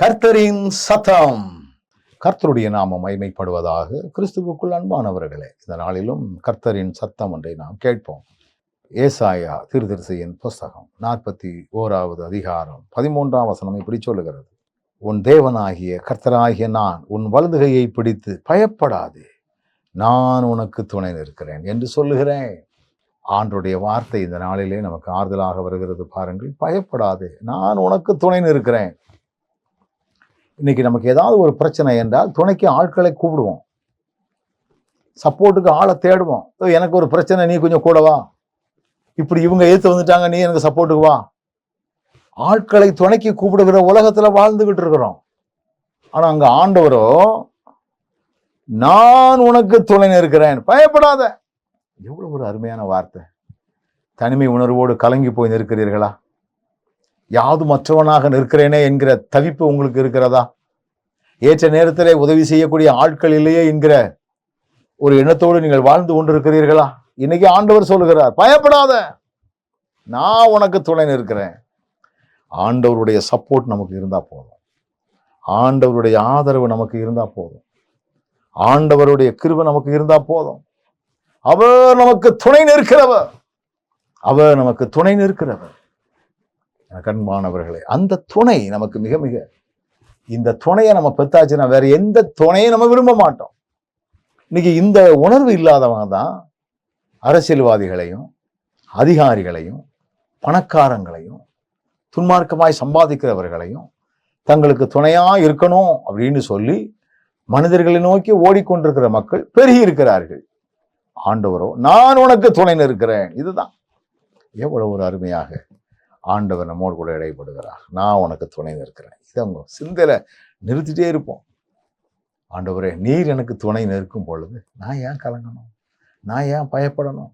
கர்த்தரின் சத்தம். கர்த்தருடைய நாமம் மைமைப்படுவதாக கிறிஸ்துவுக்குள் அன்பானவர்களே இந்த நாளிலும் கர்த்தரின் சத்தம் ஒன்றை நாம் கேட்போம். ஏசாயா திருதரிசையின் புஸ்தகம் நாற்பத்தி ஓராவது அதிகாரம் பதிமூன்றாம் வசனம் இப்படி சொல்லுகிறது. உன் தேவனாகிய கர்த்தராகிய நான் உன் வலதுகையை பிடித்து பயப்படாதே நான் உனக்கு துணை நிற்கிறேன் என்று சொல்லுகிறேன். ஆண்டுடைய வார்த்தை இந்த நாளிலே நமக்கு ஆறுதலாக வருகிறது. பாருங்கள் பயப்படாதே நான் உனக்கு துணை நிற்கிறேன். இன்னைக்கு நமக்கு ஏதாவது ஒரு பிரச்சனை என்றால் துணைக்கு ஆட்களை கூப்பிடுவோம். சப்போர்ட்டுக்கு ஆளை தேடுவோம். எனக்கு ஒரு பிரச்சனை நீ கொஞ்சம் கூட வா. இப்படி இவங்க ஏற்று வந்துட்டாங்க நீ எனக்கு சப்போர்ட்டுக்கு வா. ஆட்களை துணைக்கு கூப்பிடுகிற உலகத்தில் வாழ்ந்துகிட்டு இருக்கிறோம். ஆனால் அங்கே ஆண்டவரோ நான் உனக்கு துணை நிற்கிறேன். பயப்படாத. எவ்வளவு ஒரு அருமையான வார்த்தை. தனிமை உணர்வோடு கலங்கி போய் நிற்கிறீர்களா? யாது மற்றவனாக நிற்கிறேனே என்கிற தவிப்பு உங்களுக்கு இருக்கிறதா? ஏற்ற நேரத்திலே உதவி செய்யக்கூடிய ஆட்கள் இல்லையே என்கிற ஒரு எண்ணத்தோடு நீங்கள் வாழ்ந்து கொண்டிருக்கிறீர்களா? இன்னைக்கு ஆண்டவர் சொல்லுகிறார் பயப்படாத நான் உனக்கு துணை நிற்கிறேன். ஆண்டவருடைய சப்போர்ட் நமக்கு இருந்தா போதும். ஆண்டவருடைய ஆதரவு நமக்கு இருந்தா போதும். ஆண்டவருடைய கிருபை நமக்கு இருந்தா போதும். அவர் நமக்கு துணை நிற்கிறவர். அவர் நமக்கு துணை நிற்கிறவர். எனக்கு அந்த துணை நமக்கு மிக மிக இந்த துணையை நம்ம பெத்தாச்சுன்னா வேற எந்த துணையும் நம்ம விரும்ப மாட்டோம். இன்னைக்கு இந்த உணர்வு இல்லாதவங்க தான் அரசியல்வாதிகளையும் அதிகாரிகளையும் பணக்காரங்களையும் துன்மார்க்கமாய் சம்பாதிக்கிறவர்களையும் தங்களுக்கு துணையாக இருக்கணும் அப்படின்னு சொல்லி மனிதர்களை நோக்கி ஓடிக்கொண்டிருக்கிற மக்கள் பெருகி இருக்கிறார்கள். ஆண்டவரோ நான் உனக்கு துணை நிற்கிறேன். இதுதான். எவ்வளவு ஒரு அருமையாக ஆண்டவர் நம்மோடு கூட இடைப்படுகிறார். நான் உனக்கு துணை நிற்கிறேன். இதை அவங்க சிந்தையில நிறுத்திட்டே இருப்போம். ஆண்டவரே நீர் எனக்கு துணை நிற்கும் பொழுது நான் ஏன் கலங்கணும்? நான் ஏன் பயப்படணும்?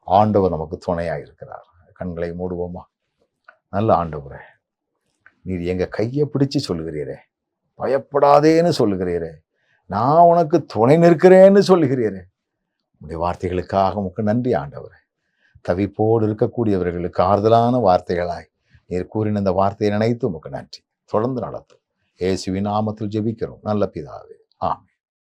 ஆண்டவர் நமக்கு துணையாக இருக்கிறார். கண்களை மூடுவோமா? நல்ல ஆண்டவரே நீர் எங்கள் கையை பிடிச்சு சொல்லுகிறீரே. பயப்படாதேன்னு சொல்லுகிறீரே. நான் உனக்கு துணை நிற்கிறேன்னு சொல்லுகிறீரே. உடைய வார்த்தைகளுக்காக உமக்கு நன்றி ஆண்டவரே. தவிப்போடு இருக்கக்கூடியவர்களுக்கு ஆறுதலான வார்த்தைகளாய். நீர் கூறின இந்த வார்த்தையை நினைத்து உமக்கு நன்றி. தொடர்ந்து நடத்தும். இயேசுவின் நாமத்தில் ஜெபிக்கிறோம். நல்ல பிதாவே. ஆமே